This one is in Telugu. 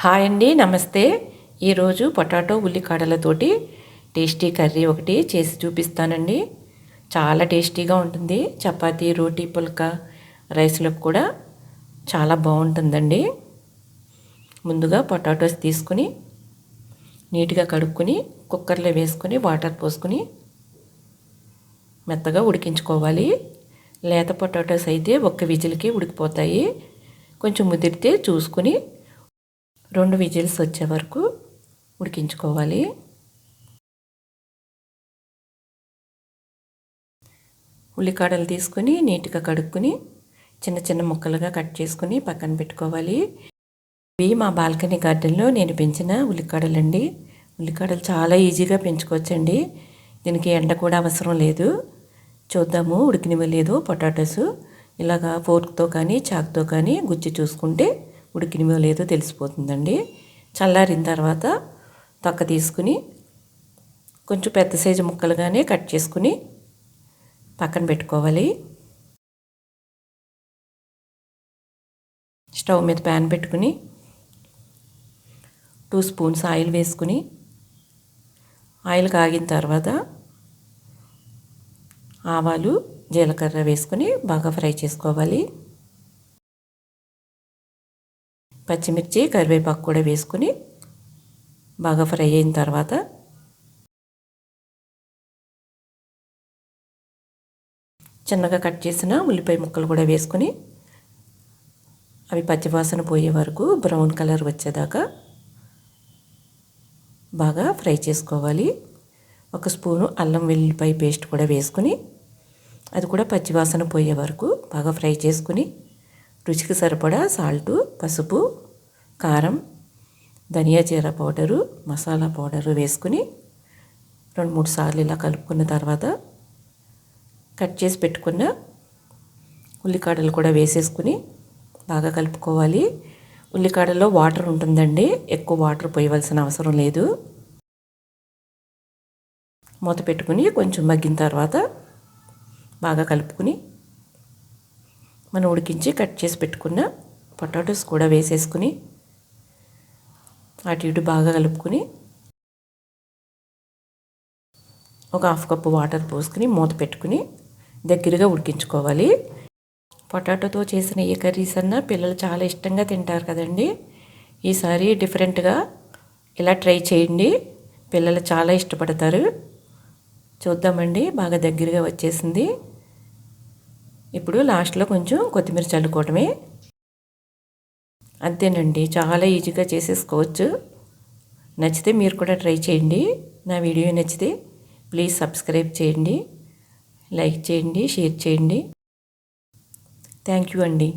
హాయ్ అండి నమస్తే. ఈరోజు పొటాటో ఉల్లికాడలతోటి టేస్టీ కర్రీ ఒకటి చేసి చూపిస్తానండి. చాలా టేస్టీగా ఉంటుంది. చపాతీ రోటీ పుల్క రైస్లకు కూడా చాలా బాగుంటుందండి. ముందుగా పొటాటోస్ తీసుకుని నీట్గా కడుక్కొని కుక్కర్లో వేసుకొని వాటర్ పోసుకొని మెత్తగా ఉడికించుకోవాలి. లేత పొటాటోస్ అయితే ఒక్క విజిల్కి ఉడికిపోతాయి. కొంచెం ముదిరితే చూసుకుని రెండు విజిల్స్ వచ్చే వరకు ఉడికించుకోవాలి. ఉల్లికాడలు తీసుకుని నీట్గా కడుక్కొని చిన్న చిన్న ముక్కలుగా కట్ చేసుకుని పక్కన పెట్టుకోవాలి. ఇవి మా బాల్కనీ గార్డెన్లో నేను పెంచిన ఉల్లికాడలండి. ఉల్లికాడలు చాలా ఈజీగా పెంచుకోవచ్చండి. దీనికి ఎండ కూడా అవసరం లేదు. చూద్దాము ఉడికినవ్వలేదు పొటాటోస్. ఇలాగా ఫోర్క్తో కానీ చాక్తో కానీ గుచ్చి చూసుకుంటే ఉడికినవో లేదో తెలిసిపోతుందండి. చల్లారిన తర్వాత తొక్క తీసుకుని కొంచెం పెద్ద సైజు ముక్కలుగానే కట్ చేసుకుని పక్కన పెట్టుకోవాలి. స్టవ్ మీద ప్యాన్ పెట్టుకుని టూ స్పూన్స్ ఆయిల్ వేసుకుని ఆయిల్ కాగిన తర్వాత ఆవాలు జీలకర్ర వేసుకుని బాగా ఫ్రై చేసుకోవాలి. పచ్చిమిర్చి కరివేపాకు కూడా వేసుకుని బాగా ఫ్రై అయిన తర్వాత చిన్నగా కట్ చేసిన ఉల్లిపాయ ముక్కలు కూడా వేసుకొని అవి పచ్చివాసన పోయే వరకు బ్రౌన్ కలర్ వచ్చేదాకా బాగా ఫ్రై చేసుకోవాలి. ఒక స్పూను అల్లం వెల్లిపాయ పేస్ట్ కూడా వేసుకుని అది కూడా పచ్చివాసన పోయే వరకు బాగా ఫ్రై చేసుకుని రుచికి సరిపడా సాల్టు పసుపు కారం ధనియా జీర పౌడరు మసాలా పౌడరు వేసుకుని రెండు మూడు సార్లు ఇలా కలుపుకున్న తర్వాత కట్ చేసి పెట్టుకున్న ఉల్లికాడలు కూడా వేసేసుకుని బాగా కలుపుకోవాలి. ఉల్లికాడల్లో వాటర్ ఉంటుందండి. ఎక్కువ వాటర్ పోయవలసిన అవసరం లేదు. మూత పెట్టుకుని కొంచెం మగ్గిన తర్వాత బాగా కలుపుకుని మనం ఉడికించి కట్ చేసి పెట్టుకున్న పొటాటోస్ కూడా వేసేసుకుని అటు ఇటు బాగా కలుపుకుని ఒక హాఫ్ కప్పు వాటర్ పోసుకుని మూత పెట్టుకుని దగ్గరగా ఉడికించుకోవాలి. పొటాటోతో చేసిన ఏ కర్రీస్ అన్నా పిల్లలు చాలా ఇష్టంగా తింటారు కదండి. ఈసారి డిఫరెంట్గా ఇలా ట్రై చేయండి. పిల్లలు చాలా ఇష్టపడతారు. చూద్దామండి బాగా దగ్గరగా వచ్చేసింది. ఇప్పుడు లాస్ట్లో కొంచెం కొత్తిమీర చల్లుకోవటమే. అంతేనండి చాలా ఈజీగా చేసేసుకోవచ్చు. నచ్చితే మీరు కూడా ట్రై చేయండి. నా వీడియో నచ్చితే ప్లీజ్ సబ్స్క్రైబ్ చేయండి లైక్ చేయండి షేర్ చేయండి. థ్యాంక్ యూ అండి.